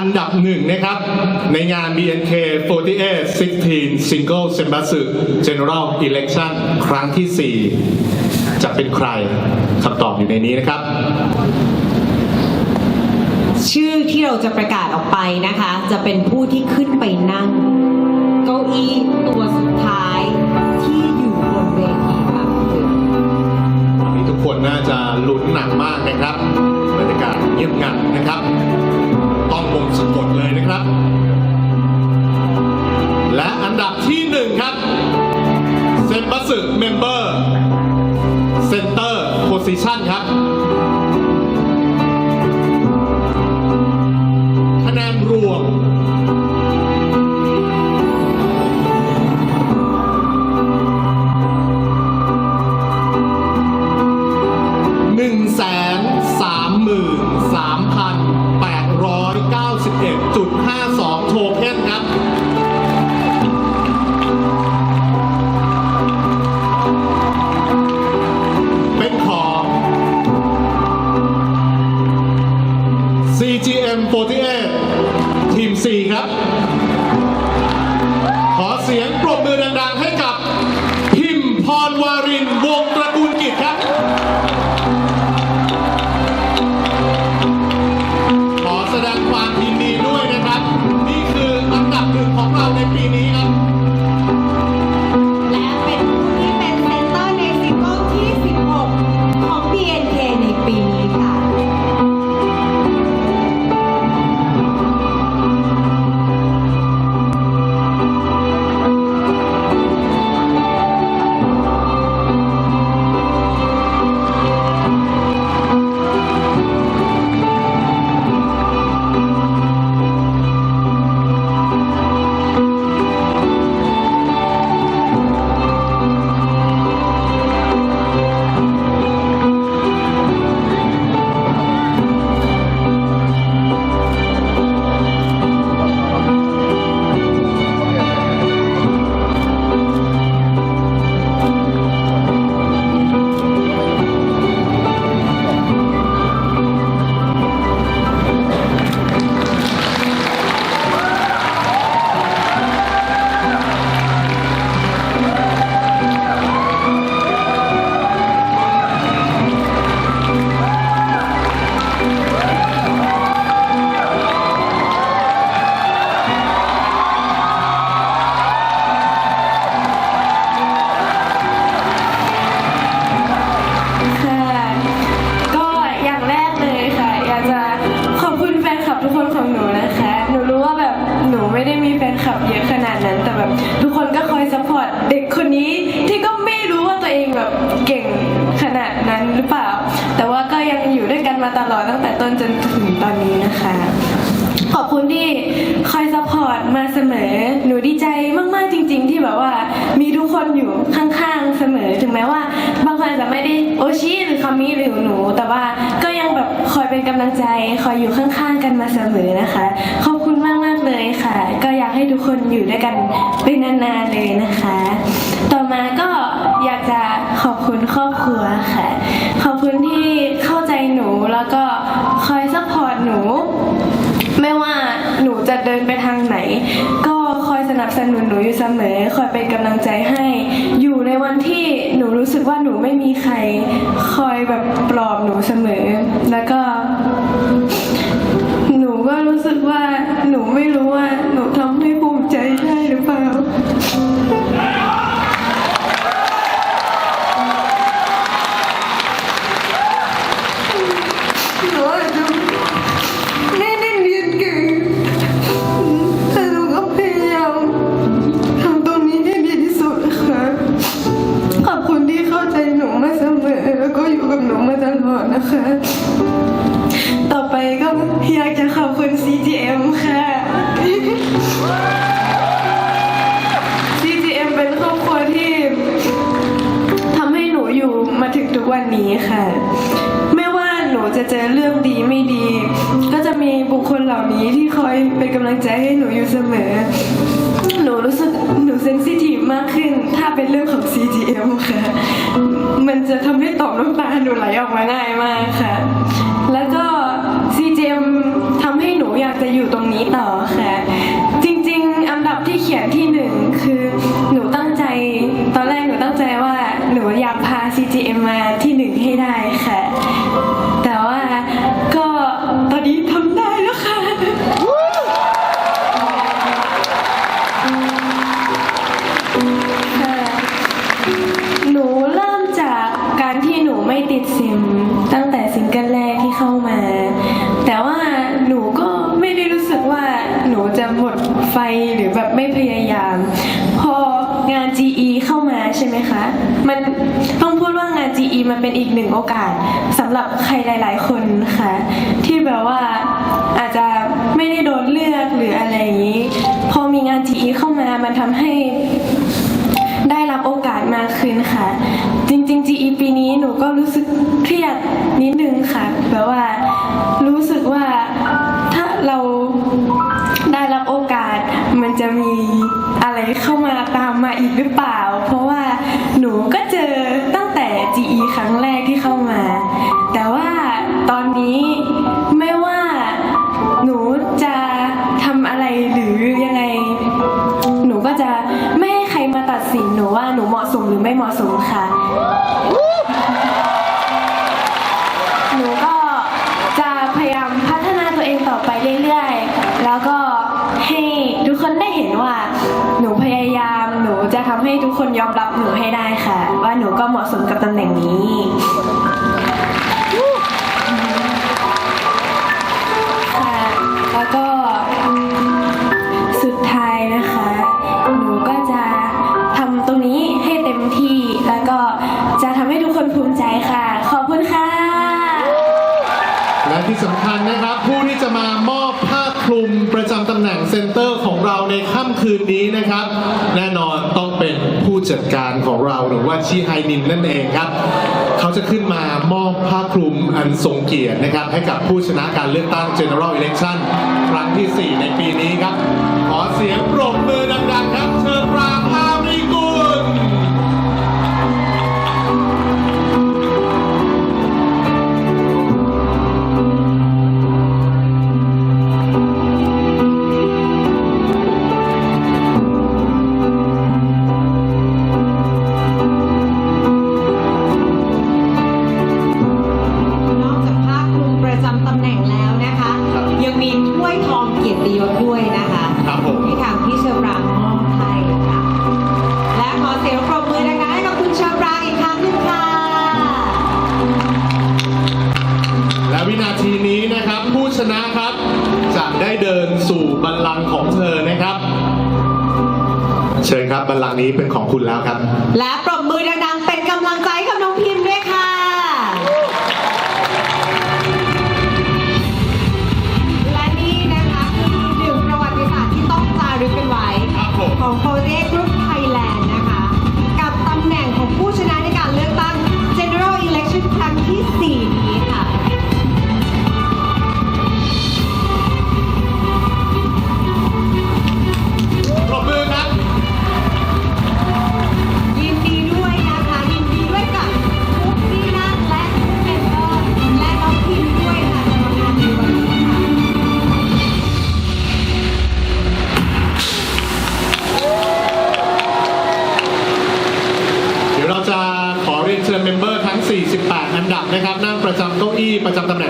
อันดับหนึ่งนะครับ ในงาน BNK 48 16 Single s e m b a s u General Election ครั้งที่ 4 จะเป็นใครคำตอบอยู่ในนี้นะครับ ชื่อที่เราจะประกาศออกไปนะคะ จะเป็นผู้ที่ขึ้นไปนั่ง เก้าอี้ตัวสุดท้ายที่อยู่บนเวทีค่ะวันนี้ทุกคนน่าจะลุ้นหนักมากนะครับบรรยากาศเงียบงันนะครับ ต้องมงสะกดเลยนะครับ และอันดับที่หนึ่งครับ เซมบัสึเมมเบอร์ หรือเปล่า แต่ว่าก็ยังอยู่ด้วยกันมาตลอดตั้งแต่ต้นจนถึงตอนนี้นะคะ ขอบคุณที่คอยซัพพอร์ตมาเสมอ หนูดีใจมากๆจริง ๆ ที่แบบว่ามีทุกคนอยู่ข้างๆเสมอ ถึงแม้ว่า บางคนอาจจะไม่ได้โอชิหรือคามิหรือหนู แต่ว่าก็ยังแบบคอยเป็นกำลังใจ คอยอยู่ข้างๆกันมาเสมอนะคะ ขอบคุณมากๆเลยค่ะ ก็อยากให้ทุกคนอยู่ด้วยกันไปนานๆเลยนะคะ ต่อมาก็ อยากจะขอบคุณครอบครัวค่ะ ขอบคุณที่เข้าใจหนูแล้วก็คอยซัพพอร์ตหนู ไม่ว่าหนูจะเดินไปทางไหน ก็คอยสนับสนุนหนูอยู่เสมอ คอยเป็นกำลังใจให้ อยู่ในวันที่หนูรู้สึกว่าหนูไม่มีใคร คอยแบบปลอบหนูเสมอ แล้วก็ำลังใจให้หนูอยู่เสมอ หนูรู้สึกหนูเซนซิทีฟมากขึ้น ถ้าเป็นเรื่องของ CGM ค่ะ มันจะทำให้ตอบน้ำตาหนูไหลออกมาง่ายมากค่ะ แล้วก็ CGM ทำให้หนูอยากจะอยู่ตรงนี้ต่อค่ะ จริงๆ อันดับที่เขียนที่หนึ่งคือหนูตั้งใจ ตอนแรกหนูตั้งใจว่าหนูอยากพา CGM มาที่หนึ่งให้ได้ค่ะ ไม่ติดซิมตั้งแต่ซิงเกิลแรกที่เข้ามา แต่ว่าหนูก็ไม่ได้รู้สึกว่าหนูจะหมดไฟหรือแบบไม่พยายาม พองาน GE เข้ามาใช่ไหมคะ มันต้องพูดว่างาน GE มันเป็นอีกหนึ่งโอกาสสำหรับใครหลาย ๆ คนค่ะ ที่แบบว่าอาจจะไม่ได้โดนเลือกหรืออะไรอย่างนี้ พอมีงาน GE เข้ามามันทำให้ได้รับโอกาสมากขึ้นค่ะ จริงๆ GE ปี หนูก็รู้สึกเครียดนิดนึงค่ะแบบว่ารู้สึกว่าถ้าเราได้รับโอกาสมันจะมีอะไรเข้ามาตามมาอีกหรือเปล่า เพราะว่าหนูก็เจอตั้งแต่ GE ครั้งแรกที่เข้ามา แต่ว่าตอนนี้ไม่ว่าหนูจะทำอะไรหรือยังไง หนูก็จะไม่ให้ใครมาตัดสินหนูว่าหนูเหมาะสมหรือไม่เหมาะสม ให้ทุกคนยอมรับหนูให้ได้ค่ะ ว่าหนูก็เหมาะสมกับตำแหน่งนี้ ค่ะ แล้วก็สุดท้ายนะคะ หนูก็จะทำตรงนี้ให้เต็มที่ แล้วก็จะทำให้ทุกคนภูมิใจค่ะ ขอบคุณค่ะ และที่สำคัญนะครับ ผู้ที่จะมามอบผ้าคลุมประจำตำแหน่งเซนเตอร์ของเราในค่ำคืนนี้นะครับ แน่นอนต้อง เป็นผู้จัดการของเราหรือว่าชีไฮนินนั่นเองครับ เขาจะขึ้นมามอบผ้าคลุมอันทรงเกียรตินะครับ ให้กับผู้ชนะการเลือกตั้ง General Election ครั้งที่ 4 ในปีนี้ครับ ขอเสียงปรบมือดังๆครับเชิญ ตำแหน่งแล้วนะคะ ครับ ยังมีถ้วยทองเกียรติยศด้วยนะคะครับผม ที่ทางพี่เชอปรางมอบให้ค่ะ และขอเสียงปรบมือดังๆให้กับคุณเชอปรางอีกครั้งหนึงค่ะ และวินาทีนี้นะครับผู้ชนะครับจะได้เดินสู่บัลลังก์ของเธอนะครับ เชิญครับบัลลังก์นี้เป็นของคุณแล้วครับ และปรบมือดัง นะครับนั่งประจำเก้าอี้ประจำตำแหน่ง